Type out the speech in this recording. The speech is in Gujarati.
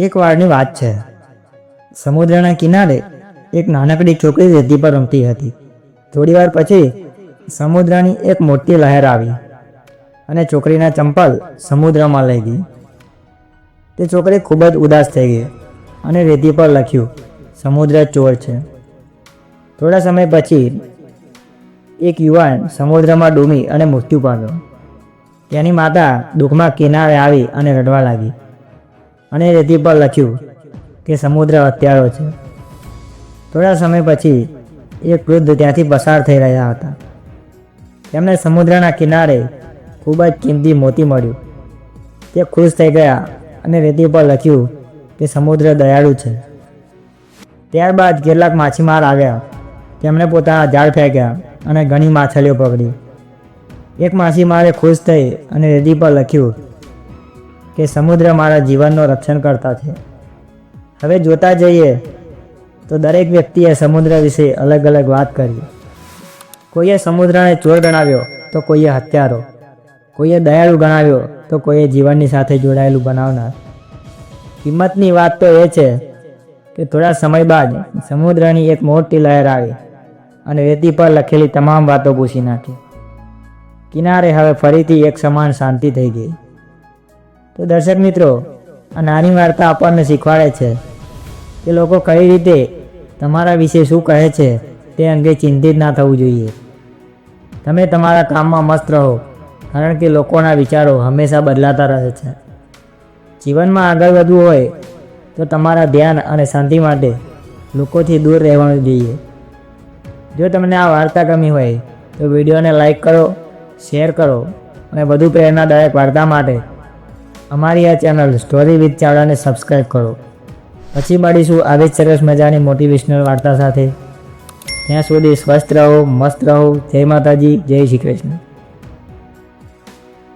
એક વારની વાત છે. સમુદ્રના કિનારે એક નાનકડી છોકરી રેતી પર રમતી હતી. થોડી વાર પછી સમુદ્રની એક મોટી લહેર આવી અને છોકરીના ચંપલ સમુદ્રમાં લઈ ગઈ. તે છોકરી ખૂબ જ ઉદાસ થઈ ગઈ અને રેતી પર લખ્યું, સમુદ્ર ચોર છે. થોડા સમય પછી એક યુવાન સમુદ્રમાં ડૂમી અને મૃત્યુ પામ્યો. તેની માતા દુઃખમાં કિનારે આવી અને રડવા લાગી. અને રેતી પર લખ્યું કે સમુદ્ર અત્યારો છે. થોડા સમય પછી એક વૃદ્ધ ત્યાંથી પસાર થઈ રહ્યા હતા. તેમને સમુદ્રના કિનારે ખૂબ જ કિંમતી મોતી મળ્યું. તે ખુશ થઈ ગયા અને રેતી પર લખ્યું કે સમુદ્ર દયાળુ છે. ત્યારબાદ કેટલાક માછીમાર આવ્યા. તેમણે પોતાના ઝાડ ફેંક્યા અને ઘણી માછલીઓ પકડી. એક માછીમારે ખુશ થઈ અને રેતી પર લખ્યું કે સમુદ્ર મારા જીવનનું રક્ષણ કરતા છે. હવે જોતા જઈએ તો દરેક વ્યક્તિએ સમુદ્ર વિશે અલગ અલગ વાત કરી. કોઈએ સમુદ્રને ચોર ગણાવ્યો તો કોઈએ હત્યારો. કોઈએ દયાળુ ગણાવ્યો તો કોઈએ જીવનની સાથે જોડાયેલું બનાવનાર. કિંમતની વાત તો એ છે કે થોડા સમય બાદ સમુદ્રની એક મોટી લહેર આવી અને રેતી પર લખેલી તમામ વાતો પૂછી નાખી. કિનારે હવે ફરીથી એક સમાન શાંતિ થઈ ગઈ. તો દર્શક મિત્રો, આ નાની વાર્તા આપણને શીખવાડે છે કે લોકો કઈ રીતે તમારા વિશે શું કહે છે તે અંગે ચિંતિત ના થવું જોઈએ. તમે તમારા કામમાં મસ્ત રહો, કારણ કે લોકોના વિચારો હંમેશા બદલાતા રહે છે. જીવનમાં આગળ વધવું હોય તો તમારા ધ્યાન અને શાંતિ માટે લોકોથી દૂર રહેવાનું જોઈએ. જો તમને આ વાર્તા ગમી હોય તો વિડીયોને લાઈક કરો, શેર કરો અને વધુ પ્રેરણાદાયક વાર્તા માટે અમારી આ ચેનલ સ્ટોરી વિથ ચાવડાને સબસ્ક્રાઈબ કરો. પછી મળીશું આવી જ સરસ મજાની મોટિવેશનલ વાર્તા સાથે. ત્યાં સુધી સ્વસ્થ રહો, મસ્ત રહો. જય માતાજી, જય શ્રી કૃષ્ણ.